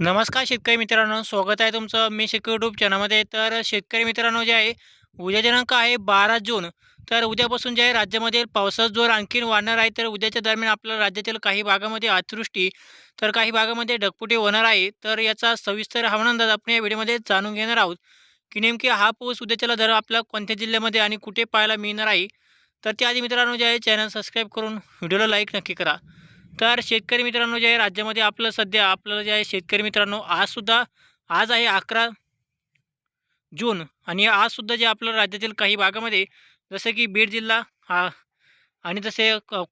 नमस्कार शेतकरी मित्रांनो स्वागत आहे तुमचं मी शेतकरी यूट्यूब चॅनलमध्ये तर शेतकरी मित्रांनो जे आहे उद्या दिनांक आहे बारा जून. तर उद्यापासून जे आहे राज्यामध्ये पावसाचा जोर आणखीन वाढणार आहे. तर उद्याच्या दरम्यान आपल्या राज्यातील काही भागामध्ये अतिवृष्टी तर काही भागामध्ये ढगपुटी होणार आहे. तर याचा सविस्तर हवामान अंदाज आपण या व्हिडिओमध्ये जाणून घेणार आहोत. की नेमकी हा पाऊस उद्याच्याला दर आपल्या कोणत्या जिल्ह्यामध्ये आणि कुठे पाहायला मिळणार आहे? तर त्याआधी मित्रांनो जे आहे चॅनल सबस्क्राईब करून व्हिडिओला लाईक नक्की करा. तर शेतकरी मित्रांनो जे आहे राज्यामध्ये आपलं सध्या आपलं जे आहे शेतकरी मित्रांनो आजसुद्धा आज आहे अकरा जून आणि आजसुद्धा जे आपलं राज्यातील काही भागामध्ये जसं की बीड जिल्हा हा आणि जसे क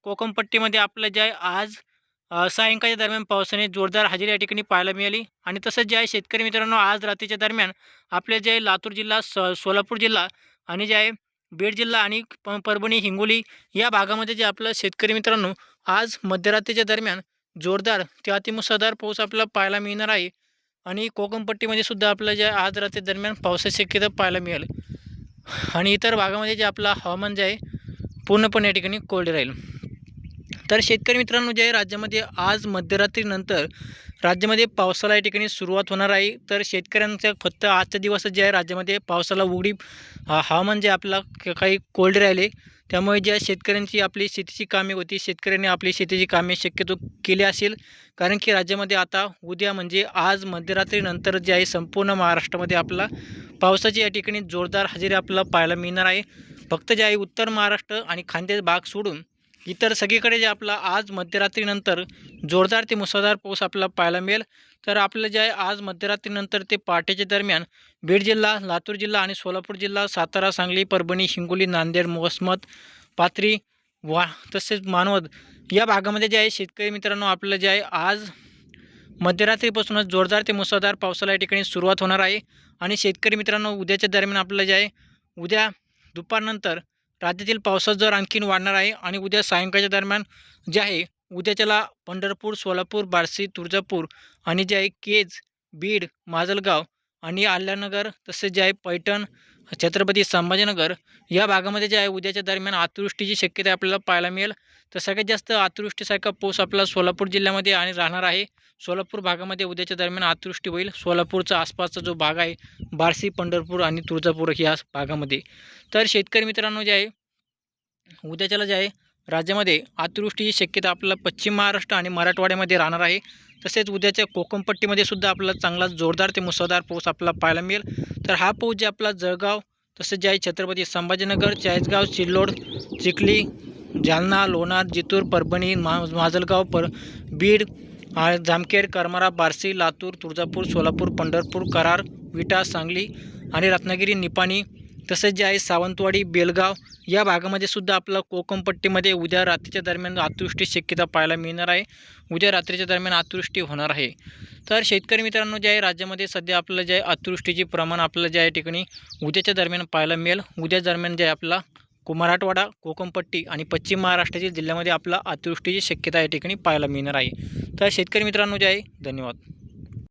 आपलं जे आहे आज सायंकाळच्या दरम्यान पावसाने जोरदार हजेरी या ठिकाणी पाहायला मिळाली. आणि तसंच जे आहे शेतकरी मित्रांनो आज रात्रीच्या दरम्यान आपले जे लातूर जिल्हा स सोलापूर जिल्हा आणि जे आहे बीड जिल्हा आणि प परभणी हिंगोली या भागामध्ये जे आपलं शेतकरी मित्रांनो आज मध्यरात्रीच्या दरम्यान जोरदार ते अतिमुसळधार पाऊस आपल्याला पाहायला मिळणार आहे आणि कोकणपट्टीमध्ये सुद्धा आपल्याला जे आज रात्री दरम्यान पावसाची शक्यता पाहायला मिळेल. आणि इतर भागामध्ये जे आपलं हवामान जे आहे पूर्णपणे या ठिकाणी कोरडे राहील. तर शेतकरी मित्रांनो जे आहे राज्यामध्ये आज मध्यरात्रीनंतर राज्यामध्ये पावसाला या ठिकाणी सुरुवात होणार आहे तर शेतकऱ्यांचं फक्त आजच्या दिवस जे आहे राज्यामध्ये पावसाला उघडी हवामान जे आपला काही कोल्ड राहिले त्यामुळे ज्या शेतकऱ्यांची आपली शेतीची कामे होती शेतकऱ्यांनी आपली शेतीची कामे शक्यतो केली असेल. कारण की राज्यामध्ये आता उद्या म्हणजे आज मध्यरात्रीनंतर जे आहे संपूर्ण महाराष्ट्रामध्ये आपला पावसाची या ठिकाणी जोरदार हजेरी आपल्याला पाहायला मिळणार आहे. फक्त जे आहे उत्तर महाराष्ट्र आणि खानदेश भाग सोडून इतर सगळीकडे जे आपला आज मध्यरात्रीनंतर जोरदार ते मुसळधार पाऊस आपल्याला पाहायला मिळेल. तर आपलं जे आहे आज मध्यरात्रीनंतर ते पहाटेच्या दरम्यान बीड जिल्हा लातूर जिल्हा आणि सोलापूर जिल्हा सातारा सांगली परभणी हिंगोली नांदेड मोसमत पाथरी वा तसेच मानवत या भागामध्ये जे आहे शेतकरी मित्रांनो आपलं जे आहे आज मध्यरात्रीपासूनच जोरदार ते मुसळधार पावसाला या ठिकाणी सुरुवात होणार आहे. आणि शेतकरी मित्रांनो उद्याच्या दरम्यान आपलं जे आहे उद्या दुपारनंतर राज्यातील पावसाचा जोर आणखीन वाढणार आहे. आणि उद्या सायंकाळच्या दरम्यान जे आहे उद्याच्याला पंढरपूर सोलापूर बार्शी तुळजापूर आणि जे आहे केज बीड माजलगाव आणि आल्यानगर तसेच जे आहे पैठण छत्रपती संभाजीनगर या भागामध्ये जे आहे उद्याच्या दरम्यान अतिवृष्टीची शक्यता आपल्याला पाहायला मिळेल. तर सगळ्यात जास्त अतिवृष्टीसारखा पाऊस आपला सोलापूर जिल्ह्यामध्ये आणि राहणार आहे. सोलापूर भागामध्ये उद्याच्या दरम्यान अतिवृष्टी होईल. सोलापूरचा आसपासचा जो भाग आहे बार्शी पंढरपूर आणि तुळजापूर या भागामध्ये. तर शेतकरी मित्रांनो जे आहे उद्याच्याला जे आहे राज्यामध्ये अतिवृष्टीची शक्यता आपल्याला पश्चिम महाराष्ट्र आणि मराठवाड्यामध्ये राहणार आहे. तसेच उद्याच्या कोकणपट्टीमध्ये सुद्धा आपल्याला चांगला जोरदार ते मुसळधार पाऊस आपल्याला पाहायला मिळेल. तर हा पाऊस जे आपला जळगाव तसेच जे आहे छत्रपती संभाजीनगर चाळीसगाव सिल्लोड चिखली जालना लोणार जितूर परभणी मा माजलगाव पर बीड जामखेड करमारा बार्शी लातूर तुळजापूर सोलापूर पंढरपूर करार विटा सांगली आणि रत्नागिरी निपाणी तसेच जे आहे सावंतवाडी बेलगाव या भागामध्ये सुद्धा आपलं कोकमपट्टीमध्ये उद्या रात्रीच्या दरम्यान अतिवृष्टी शक्यता पाहायला मिळणार आहे. उद्या रात्रीच्या दरम्यान अतिवृष्टी होणार आहे. तर शेतकरी मित्रांनो जे आहे राज्यामध्ये सध्या आपलं जे आहे अतिवृष्टीचे प्रमाण आपल्याला जे आहे ठिकाणी उद्याच्या दरम्यान पाहायला मिळेल. उद्या दरम्यान जे आहे आपला को मराठवाडा कोकमपट्टी आणि पश्चिम महाराष्ट्राच्या जिल्ह्यामध्ये आपला अतिवृष्टीची शक्यता या ठिकाणी पाहायला मिळणार आहे. तर शेतकरी मित्रांनो जे आहे धन्यवाद.